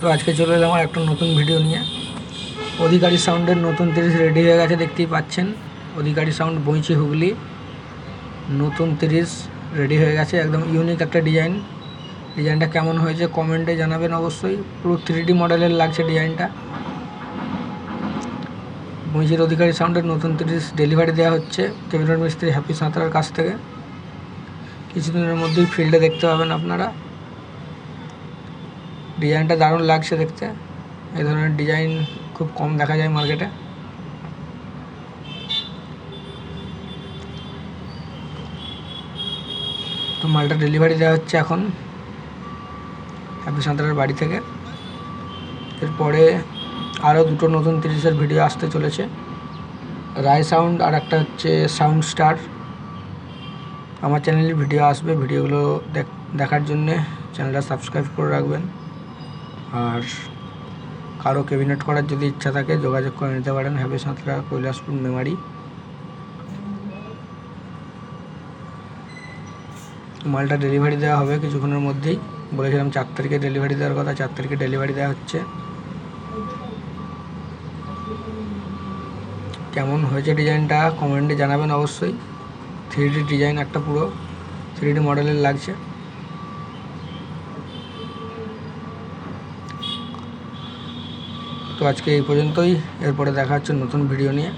তো আজকে চলে এলাম একটা নতুন ভিডিও নিয়ে। অধিকারী সাউন্ডের নতুন তিরিশ রেডি হয়ে গেছে, দেখতেই পাচ্ছেন। অধিকারী সাউন্ড বইচি হুগলি। নতুন তিরিশ রেডি হয়ে গেছে, একদম ইউনিক একটা ডিজাইন ডিজাইনটা কেমন হয়েছে কমেন্টে জানাবেন অবশ্যই। পুরো থ্রি মডেলের লাগছে ডিজাইনটা বইচির অধিকারী সাউন্ডের নতুন তিরিশ ডেলিভারি দেওয়া হচ্ছে। ক্যাবিনেট মিস্ত্রি হ্যাপি সাঁতরার কাছ থেকে। কিছুদিনের মধ্যেই ফিল্ডে দেখতে পাবেন আপনারা। ডিজাইনটা দারুণ লাগছে দেখতে। এই ধরনের ডিজাইন খুব কম দেখা যায় মার্কেটে। তো মালটা ডেলিভারি দেওয়া হচ্ছে এখন হ্যাপি সাঁতারের বাড়ি থেকে। এরপরে আরও দুটো নতুন তিরিশের ভিডিও আসতে চলেছে। রায় সাউন্ড আর একটা হচ্ছে সাউন্ড স্টার আমার চ্যানেলে ভিডিও আসবে ভিডিওগুলো দেখ- দেখার জন্যে চ্যানেলটা সাবস্ক্রাইব করে রাখবেন। আর কারও ক্যাবিনেট করার যদি ইচ্ছা থাকে, যোগাযোগ করে নিতে পারেন। হ্যাপি সাঁতরা কৈলাসপুর মেমারি মালটা ডেলিভারি দেওয়া হবে কিছুক্ষণের মধ্যেই। বলেছিলাম চার তারিখে ডেলিভারি দেওয়ার কথা, চার তারিখে ডেলিভারি দেওয়া হচ্ছে। কেমন হয়েছে ডিজাইনটা কমেন্টে জানাবেন অবশ্যই। থ্রি ডিজাইন একটা পুরো। থ্রি মডেলের লাগছে। তো আজকে এই পর্যন্তই। এরপরে দেখা হচ্ছে নতুন ভিডিও নিয়ে।